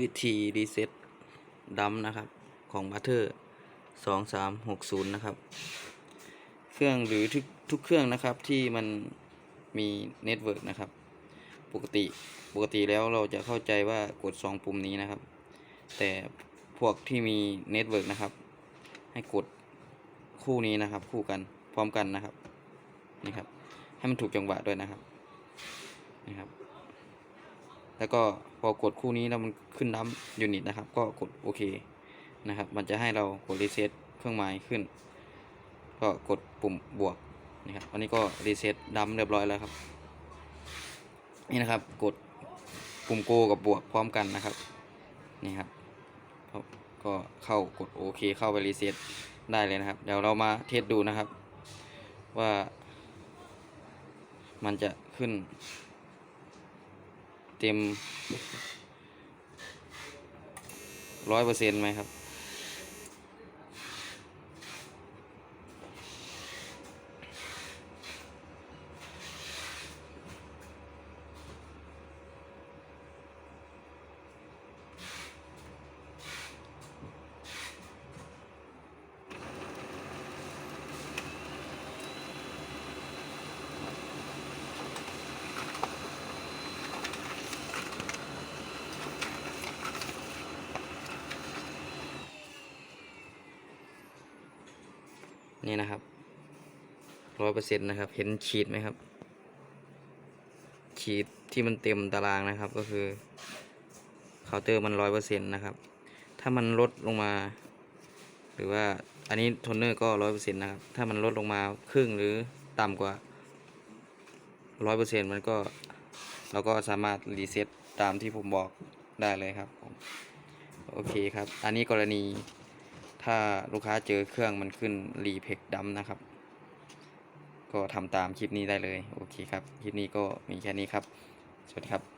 วิธีรีเซ็ตดัมนะครับ ของบัตเทอร์สองสามหกศูนย์นะครับ เครื่องหรือทุกทุกเครื่องนะครับที่มันมีเน็ตเวิร์กนะครับ ปกติปกติแล้วเราจะเข้าใจว่ากดสองปุ่มนี้นะครับ แต่พวกที่มีเน็ตเวิร์กนะครับ ให้กดคู่นี้นะครับ คู่กันพร้อมกันนะครับนี่ครับ ให้มันถูกจังหวะด้วยนะครับนี่ครับ แล้วก็พอกดคู่นี้แล้วมันขึ้นดัมยูนิตนะครับ ก็กดโอเคนะครับ มันจะให้เรากดรีเซ็ตเครื่องหมายขึ้น ก็กดปุ่มบวกนะครับอันนี้ก็รีเซ็ตดัมเรียบร้อยแล้วครับ นี่นะครับกดปุ่มโกกับบวกพร้อมกันนะครับ นี่ครับก็เข้ากดโอเคเข้าไปรีเซ็ตได้เลยนะครับ เดี๋ยวเรามาเทสดูนะครับ ว่า มันจะขึ้น เต็มร้อยเปอร์เซ็นต์ไหมครับ นี่นะครับร้อยเปอร์เซ็นต์นะครับ เห็นขีดไหมครับ ขีดที่มันเต็มตารางนะครับก็คือเคาน์เตอร์มันร้อยเปอร์เซ็นต์นะครับ ถ้ามันลดลงมา หรือว่าอันนี้โทนเนอร์ก็ร้อยเปอร์เซ็นต์นะครับ ถ้ามันลดลงมาครึ่งหรือต่ำกว่าร้อยเปอร์เซ็นต์มันก็เราก็สามารถรีเซ็ตตามที่ผมบอกได้เลยครับ โอเคครับ อันนี้กรณี ถ้าลูกค้าเจอเครื่องมันขึ้นรีเพกดัมนะครับ ก็ทำตามคลิปนี้ได้เลย โอเคครับ คลิปนี้ก็มีแค่นี้ครับ สวัสดีครับ